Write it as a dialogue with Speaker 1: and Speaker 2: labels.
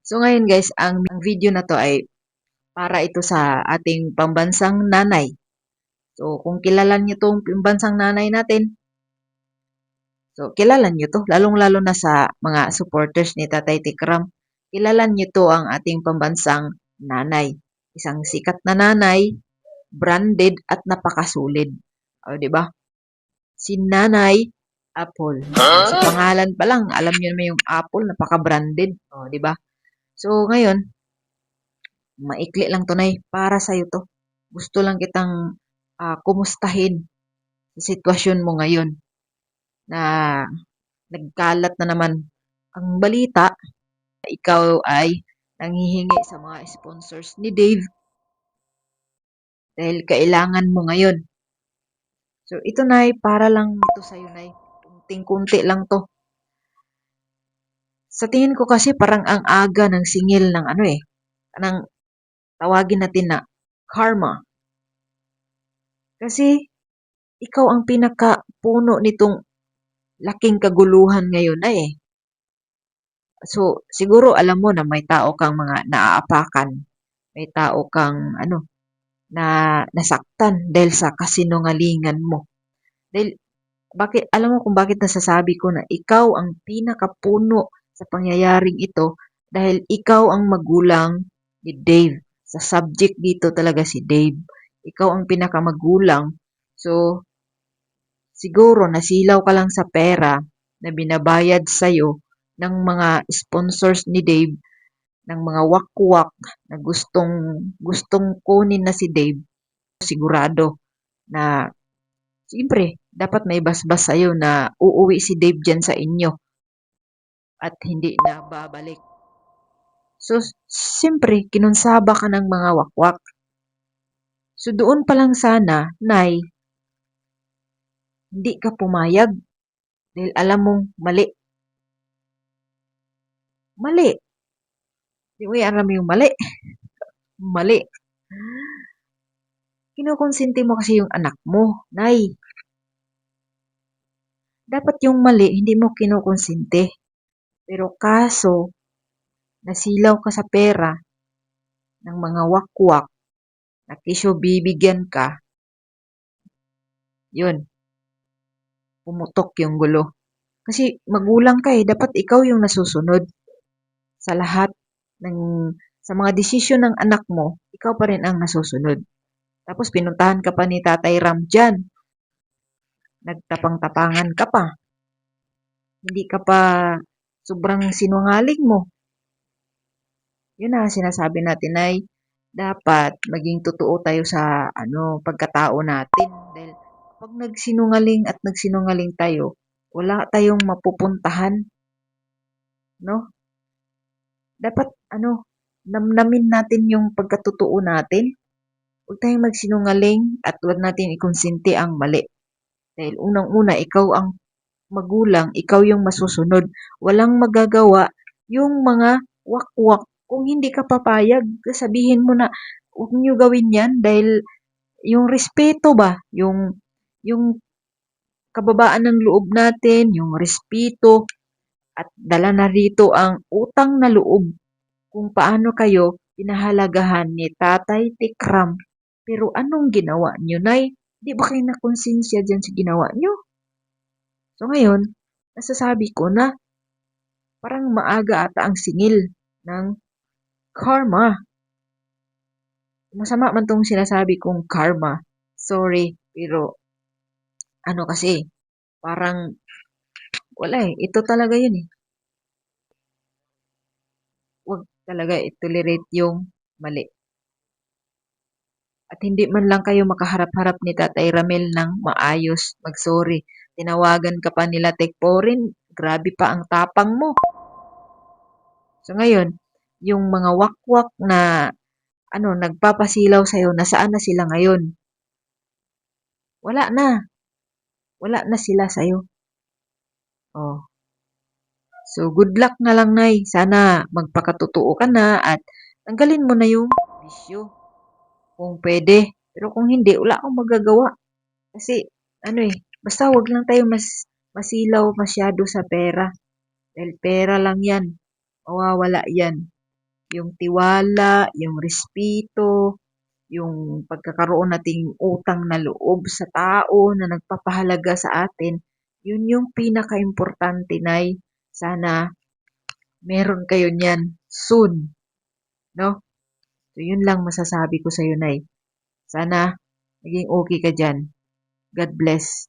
Speaker 1: So ngayon guys, ang video na to ay para ito sa ating pambansang nanay. So kung kilala niyo tong pambansang nanay natin, so kilala niyo to, lalong-lalo na sa mga supporters ni Tatay Tikram. Kilala niyo to ang ating pambansang nanay. Isang sikat na nanay, branded at napakasulid. O, di ba? Si Nanay Apple. Sa pangalan pa lang, alam niyo naman yung Apple, napaka-branded. O, di ba? So, ngayon, maikli lang to, Nay. Para sa'yo to. Gusto lang kitang ah, kumustahin sa sitwasyon mo ngayon na nagkalat na naman ang balita na ikaw ay nanghihingi sa mga sponsors ni Dave dahil kailangan mo ngayon. So, ito, Nay, para lang ito sa'yo, Nay. Kunting-kunti lang to. Sa tingin ko kasi parang ang aga ng singil ng ano eh, ng tawagin natin na karma. Kasi ikaw ang pinakapuno nitong laking kaguluhan ngayon na eh. So, siguro alam mo na may tao kang mga naaapakan. May tao kang ano, na nasaktan dahil sa kasinungalingan mo. Dahil, bakit, alam mo kung bakit nasasabi ko na ikaw ang pinakapuno sa pangyayaring ito dahil ikaw ang magulang ni Dave. Sa subject dito talaga si Dave. Ikaw ang pinakamagulang. So, siguro nasilaw ka lang sa pera na binabayad sa'yo ng mga sponsors ni Dave ng mga wakwak na gustong gustong kunin na si Dave sigurado na siyempre dapat may basbas sa'yo na uuwi si Dave dyan sa inyo at hindi na babalik. So, siyempre, kinunsaba ka ng mga wakwak. So, doon pa lang sana, Nay, hindi ka pumayag dahil alam mong mali. Mali. Di mo alam yung mali. mali. Kinukonsinti mo kasi yung anak mo, Nay. Dapat yung mali, hindi mo kinukonsinti. Pero kaso, nasilaw ka sa pera ng mga wakwak na kisyo bibigyan ka, yun, pumutok yung gulo. Kasi magulang ka eh, dapat ikaw yung nasusunod sa lahat ng sa mga desisyon ng anak mo, ikaw pa rin ang nasusunod. Tapos pinuntahan ka pa ni Tatay Ram dyan. Nagtapang-tapangan ka pa. Hindi ka pa sobrang sinungaling mo. Yun na sinasabi natin ay dapat maging totoo tayo sa ano pagkatao natin dahil pag nagsinungaling at nagsinungaling tayo, wala tayong mapupuntahan. No? Dapat ano, namnamin natin yung pagkatotoo natin. Huwag tayong magsinungaling at huwag natin ikonsinti ang mali. Dahil unang-una, ikaw ang magulang, ikaw yung masusunod. Walang magagawa yung mga wakwak. Kung hindi ka papayag, sabihin mo na, huwag niyo gawin yan dahil yung respeto ba, yung, yung kababaan ng loob natin, yung respeto, at dala na rito ang utang na loob kung paano kayo pinahalagahan ni Tatay Tikram. Pero anong ginawa niyo, Nay? Di ba kayo nakonsensya dyan sa ginawa niyo? So ngayon, nasasabi ko na parang maaga ata ang singil ng karma. Masama man tong sinasabi kong karma. Sorry, pero ano kasi, parang wala eh. Ito talaga yun eh. Huwag talaga i-tolerate yung mali. At hindi man lang kayo makaharap-harap ni Tatay Ramel ng maayos, mag-sorry. Tinawagan ka pa nila Tekporin, grabe pa ang tapang mo. So ngayon, yung mga wakwak na ano, nagpapasilaw sa'yo, nasaan na sila ngayon? Wala na. Wala na sila sa'yo. Oh. So, good luck na lang, Nay. Sana magpakatotoo ka na at tanggalin mo na yung bisyo. Kung pwede. Pero kung hindi, wala akong magagawa. Kasi, ano eh, Basta wag lang tayo mas masilaw masyado sa pera. Dahil pera lang yan. mawawala yan. Yung tiwala, yung respeto, yung pagkakaroon nating utang na loob sa tao na nagpapahalaga sa atin, yun yung pinaka-importante, Nay. Sana meron kayo niyan soon. No? So, yun lang masasabi ko sa'yo, Nay. Sana maging okay ka dyan. God bless.